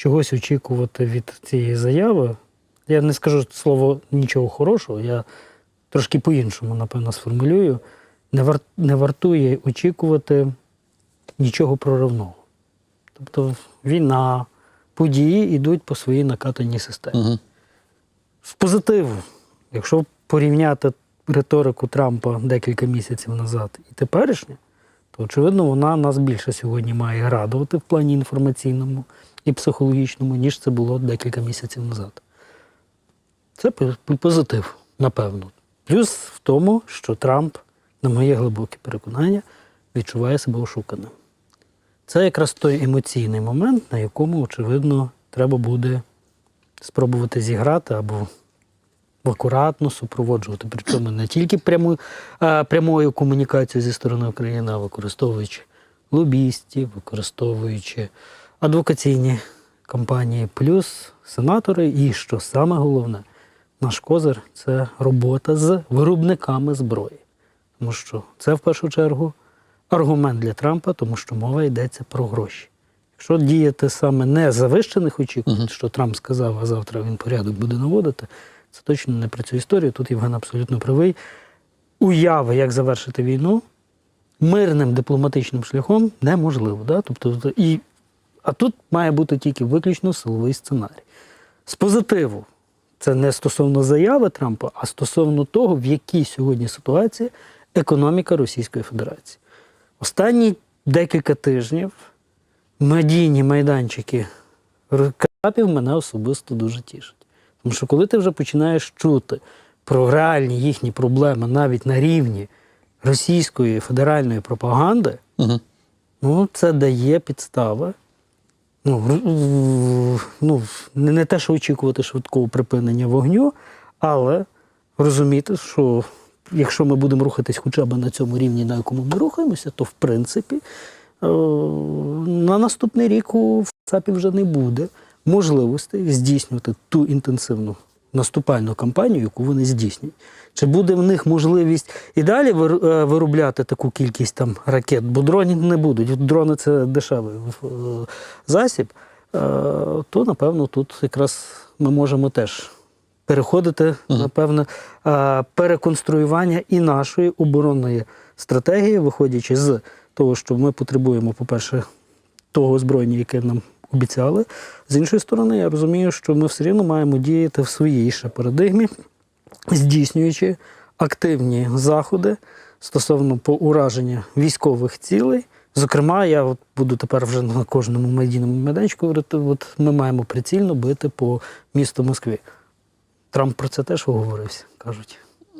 чогось очікувати від цієї заяви. Я не скажу слово нічого хорошого, я трошки по-іншому, напевно, сформулюю. Не, вар... не вартує очікувати нічого проривного. Тобто війна, події йдуть по своїй накатаній системі. Угу. В позитиву, якщо порівняти риторику Трампа декілька місяців назад і теперішнє, то очевидно вона нас більше сьогодні має радувати в плані інформаційному і психологічному, ніж це було декілька місяців назад. Це по- по- позитив, напевно. Плюс в тому, що Трамп, на моє глибоке переконання, відчуває себе ошуканим. Це якраз той емоційний момент, на якому, очевидно, треба буде спробувати зіграти або акуратно супроводжувати. Причому не тільки пряму, а, прямою комунікацією зі сторони України, а використовуючи лобістів, використовуючи адвокаційні кампанії, плюс сенатори. І що саме головне, наш козир це робота з виробниками зброї. Тому що це в першу чергу аргумент для Трампа, тому що мова йдеться про гроші. Якщо діяти саме не завищених очікувань, що Трамп сказав, а завтра він порядок буде наводити, це точно не про цю історію. Тут Євген абсолютно правий. Уяви, як завершити війну, мирним дипломатичним шляхом неможливо. Да? Тобто, і, а тут має бути тільки виключно силовий сценарій. З позитиву, це не стосовно заяви Трампа, а стосовно того, в якій сьогодні ситуації економіка Російської Федерації. Останні декілька тижнів медійні майданчики Капів мене особисто дуже тішать. Тому що коли ти вже починаєш чути про реальні їхні проблеми навіть на рівні російської федеральної пропаганди, Угу. ну це дає підстави. Ну, ну, не те, що очікувати швидкого припинення вогню, але розуміти, що якщо ми будемо рухатись хоча б на цьому рівні, на якому ми рухаємося, то в принципі е, на наступний рік у ЦАПі вже не буде можливостей здійснювати ту інтенсивну наступальну кампанію, яку вони здійснюють. Чи буде в них можливість і далі е, виробляти таку кількість там ракет, бо дронів не будуть. Дрони це дешевий е, засіб, е, то напевно тут якраз ми можемо теж переходити на певне переконструювання і нашої оборонної стратегії, виходячи з того, що ми потребуємо, по-перше, того озброєння, яке нам обіцяли. З іншої сторони, я розумію, що ми все рівно маємо діяти в своїй ще парадигмі, здійснюючи активні заходи стосовно по ураження військових цілей. Зокрема, я от буду тепер вже на кожному медійному майданчику говорити, от ми маємо прицільно бити по місту Москві. Трамп про це теж оговорився, кажуть.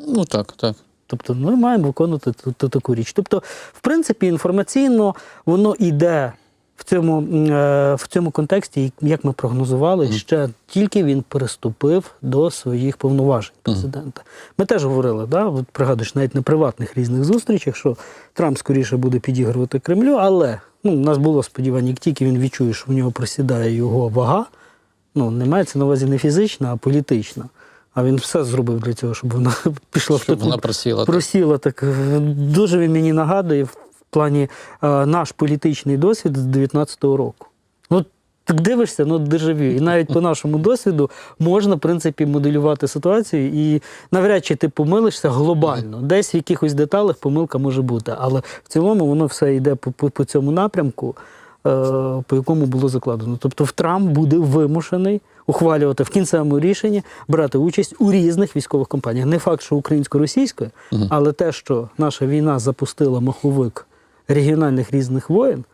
Ну так, так. Тобто ми маємо виконувати таку річ. Тобто, в принципі, інформаційно воно йде в цьому, е, в цьому контексті, як ми прогнозували, ще тільки він переступив до своїх повноважень президента. Ми теж говорили, да? от пригадуєш, навіть на приватних різних зустрічах, що Трамп скоріше буде підігрувати Кремлю, але ну, у нас було сподівання, як тільки він відчує, що в нього просідає його вага, ну, не мається на увазі не фізична, а політична. А він все зробив для цього, щоб вона пішла в Щоб таку вона просіла. просіла так. Дуже він мені нагадує в плані е, наш політичний досвід з 19-го року. Ну, так дивишся, ну дежавю. І навіть по нашому досвіду можна, в принципі, моделювати ситуацію, і навряд чи ти помилишся глобально. Десь в якихось деталях помилка може бути. Але в цілому воно все йде по, по, по цьому напрямку, е, по якому було закладено. Тобто, в Трамп буде вимушений ухвалювати в кінцевому рішенні брати участь у різних військових кампаніях. Не факт, що українсько-російською, але те, що наша війна запустила маховик регіональних різних воєн,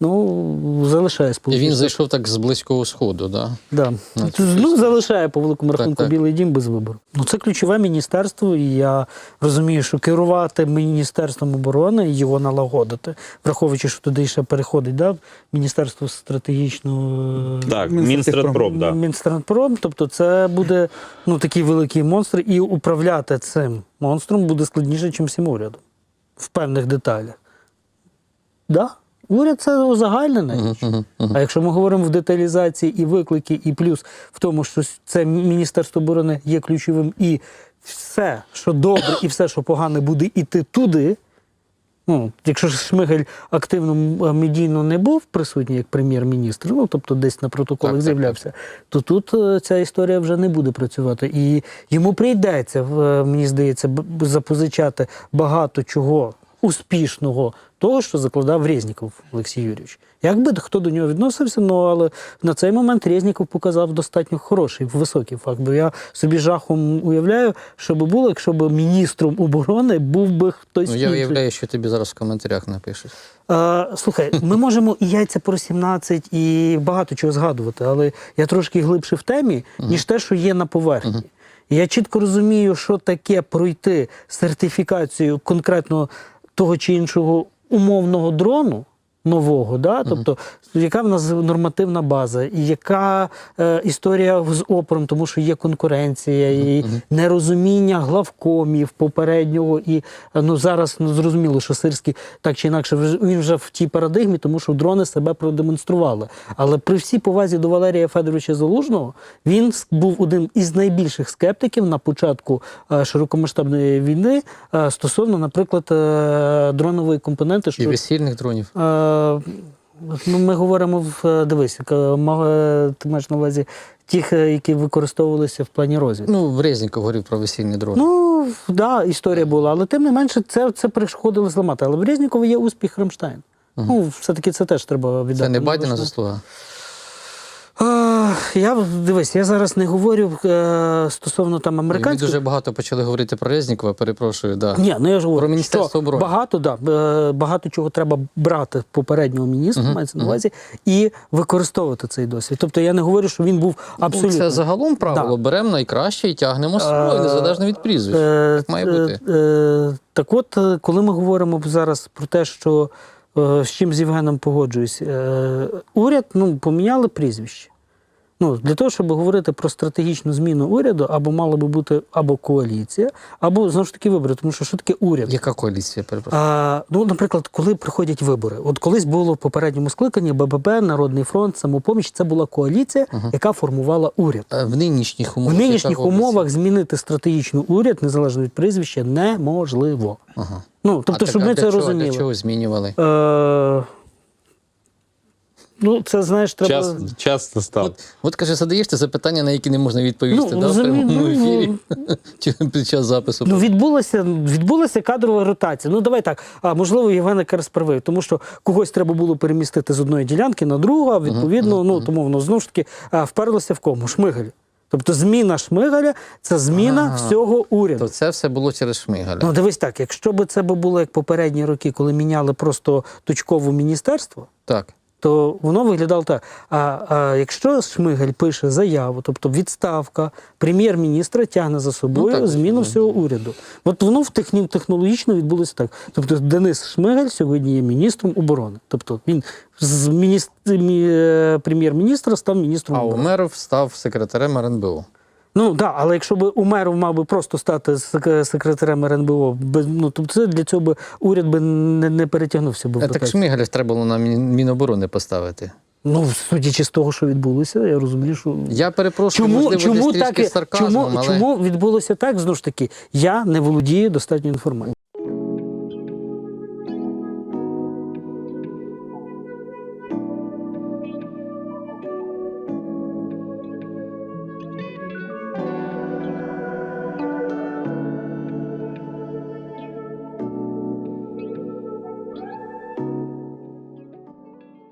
ну залишає І він зайшов так з близького сходу, да? Да. Значить, Ну, залишає по великому Так, рахунку так. Білий дім без вибору. Ну, це ключове міністерство, і я розумію, що керувати міністерством оборони і його налагодити, враховуючи, що туди ще переходить да, міністерство стратегічного Так, Мінстратпром, да. Мінстратпром, тобто це буде ну, такий великий монстр, і управляти цим монстром буде складніше, ніж всім урядом в певних деталях. Да? Уряд це узагальнена річ. А якщо ми говоримо в деталізації і виклики, і плюс в тому, що це Міністерство оборони є ключовим, і все, що добре, і все, що погане, буде йти туди, Ну, якщо ж Шмигаль активно медійно не був присутній як прем'єр-міністр, ну тобто десь на протоколах Так, так, з'являвся, то тут е, ця історія вже не буде працювати. І йому прийдеться, в- мені здається, запозичати багато чого успішного, того, що закладав Резніков Олексій Юрійович. Як би хто до нього відносився, ну але на цей момент Резніков показав достатньо хороший, високий факт. Бо я собі жахом уявляю, що би було, якщо б міністром оборони був би хтось. Ну, я інший. уявляю, що тобі зараз в коментарях напишуть. Е, слухай, ми можемо і яйця про 17, і багато чого згадувати, але я трошки глибше в темі, ніж те, що є на поверхні. Я чітко розумію, що таке пройти сертифікацію конкретно того чи іншого умовного дрону. Нового, да? тобто, яка в нас нормативна база, і яка е, історія з опором, тому що є конкуренція, і нерозуміння главкомів попереднього. І е, ну, зараз ну, зрозуміло, що Сирський так чи інакше він вже в тій парадигмі, тому що дрони себе продемонстрували. Але при всій повазі до Валерія Федоровича Залужного він був одним із найбільших скептиків на початку е, широкомасштабної війни е, стосовно, наприклад, е, дронової компоненти, І що весільних дронів. Е, Ну, ми говоримо в е, дивись, е, ти маєш на увазі тих, е, які використовувалися в плані розвідки. Ну, в Резніков говорив про весільні дрони. Ну, да, історія була, але тим не менше, це, це приходило зламати. Але в Резнікові є успіх Рамштайн. Ну, все-таки це теж треба віддати. Це не Байдена заслуга. Я дивись, я зараз не говорю е, стосовно там Ми дуже багато почали говорити про Резнікова, перепрошую. Да. Ні, ну я ж говорю, Про Міністерство що оборони. багато, да, е, багато чого треба брати попереднього міністра, мається на увазі, і використовувати цей досвід. Тобто я не говорю, що він був абсолютно. Ну, Це загалом правило. Да. Беремо найкраще і тягнемо Е, незалежно від прізвищ. Е, Так має бути. е, Так от, коли ми говоримо зараз про те, що з чим з Євгеном погоджуюсь, уряд ну, поміняли прізвище. Ну, для того, щоб говорити про стратегічну зміну уряду, або мала би бути або коаліція, або знову ж таки вибори. Тому що що таке уряд? Яка коаліція, перепрошую? А, ну, наприклад, коли приходять вибори, от колись було в попередньому скликанні ББП, Народний фронт, самопоміч, це була коаліція, яка формувала уряд. Е, В нинішніх В умовах. нинішніх умовах змінити стратегічний уряд, незалежно від прізвища, неможливо. Ага. Ну, тобто, а щоб так, ми а це чого, розуміли. Для чого змінювали? Е, ну, це знаєш, треба. Час, час настав. От, от каже, задаєш ти запитання, на які не можна відповісти Ну, да, в прямому ну, ефірі чи під час запису. Ну, відбулася, відбулася кадрова ротація. Ну, давай так. А можливо, Євген якраз правий, тому що когось треба було перемістити з одної ділянки на другу, а відповідно, ну тому воно знову ж таки вперлося в кому? Шмигаль. Тобто зміна Шмигаля це зміна Ага. всього уряду. То це все було через Шмигаля. Ну, дивись так, якщо б це було як попередні роки, коли міняли просто точково міністерство, Так. То воно виглядало так. А, а якщо Шмигаль пише заяву, тобто відставка прем'єр-міністра тягне за собою так, зміну ну, всього уряду. От воно в техні, технологічно відбулося так. Тобто Денис Шмигаль сьогодні є міністром оборони. Тобто він з мініс- мі- е, прем'єр-міністра став міністром А оборони. Умеров став секретарем РНБО. Ну так, да, але якщо б Умеров мав би просто стати сек- секретарем РНБО, без, ну тобто це для цього би уряд би не, не перетягнувся би. А так. Шмигаля треба було на Міноборони поставити. Ну, судячи з того, що відбулося, я розумію, що Я перепрошую, Чому, можливо, чому, так, сарказмом, чому, але... чому відбулося так? Знову ж таки, я не володію достатньо інформацією.